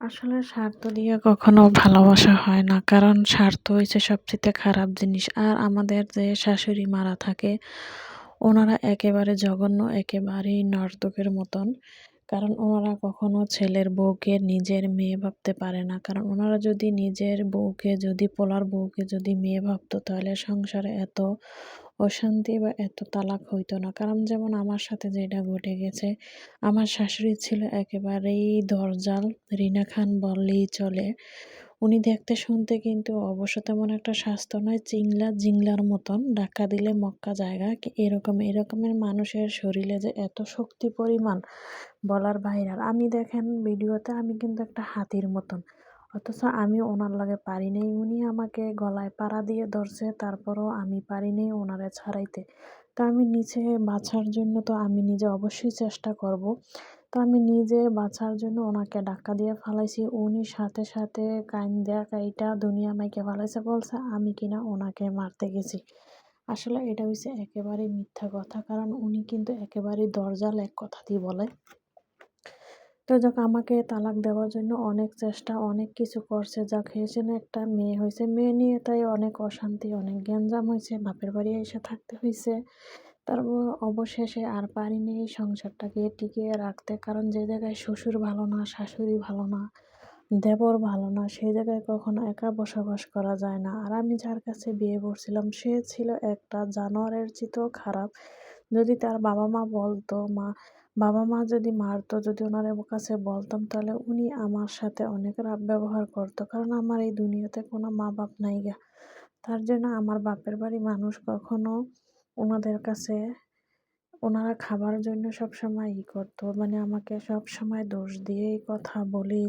আসলে স্বার্থ দিয়ে কখনো ভালোবাসা হয় না। কারণ স্বার্থ হইছে সবচেয়ে খারাপ জিনিস। আর আমাদের যে শাশুড়ি মারা থাকে, ওনারা একেবারে জঘন্য, একেবারেই নর্তকের মতন। কারণ ওনারা কখনো ছেলের বউকে নিজের মেয়ে ভাবতে পারে না। কারণ ওনারা যদি নিজের বউকে যদি পোলার বউকে যদি মেয়ে ভাবতো তাহলে সংসারে এত অশান্তি বা এত তালাক হইতো না। কারণ যেমন আমার সাথে যেটা ঘটে গেছে, আমার শাশুড়ি ছিল একেবারেই দরজাল, রিনা খান বললেই চলে। উনি দেখতে শুনতে কিন্তু অবশ্য তেমন একটা স্বাস্থ্য নয়, চিংলা জিংলার মতন, ধাক্কা দিলে মক্কা জায়গা এরকম এরকমের মানুষের শরীরে যে এত শক্তি পরিমাণ বলার বাইরে। আর আমি দেখেন ভিডিওতে আমি কিন্তু একটা হাতির মতন অথচ আমি ওনার লাগে পারি নাই। উনি আমাকে গলায় পাড়া দিয়ে ধরছে, তারপরও আমি পারি নাই ওনারে ছাড়াইতে। তো আমি নিচে বাছার জন্য তো আমি নিজে অবশ্যই চেষ্টা করব। তো আমি নিজে বাছার জন্য ওনাকে ডাক্কা দিয়ে ফালাইছি। উনি সাথে সাথে কাইন দেয়া কাইটা দুনিয়া মাইকে ফালাইছে, বলছে আমি কিনা ওনাকে মারতে গেছি। আসলে এটা হচ্ছে একেবারেই মিথ্যা কথা, কারণ উনি কিন্তু একেবারেই দরজাল এক কথাতেই বলে। তো যাক, আমাকে তালাক দেওয়ার জন্য অনেক চেষ্টা, অনেক কিছু করছে। যাক না একটা মেয়ে হয়েছে। মেয়ে নিয়ে তাই অনেক অশান্তি, অনেক গ্যাঞ্জাম হয়েছে, বাপের বাড়ি এসে থাকতে হয়েছে। তারপর অবশেষে আর পারিনি এই সংসারটাকে টিকিয়ে রাখতে। কারণ যে জায়গায় শ্বশুর ভালো না, শাশুড়ি ভালো না, দেবর ভালো না সেই জায়গায় কখনো একা বসবাস করা যায় না। আর আমি যার কাছে বিয়ে করছিলাম, সে ছিল একটা জানোয়ারের চিতেও খারাপ। যদি তার বাবা মা বলতো, মা বাবা মা যদি মারতো, যদি ওনার কাছে বলতাম, তাহলে উনি আমার সাথে অনেক রাব ব্যবহার করতো। কারণ আমার এই দুনিয়াতে কোনো মা বাপ নাই গা। তার জন্য আমার বাপের বাড়ি মানুষ কখনো ওনাদের কাছে, ওনারা খাবার জন্য সব সময় ই করতো। মানে আমাকে সব সময় দোষ দিয়েই কথা বলেই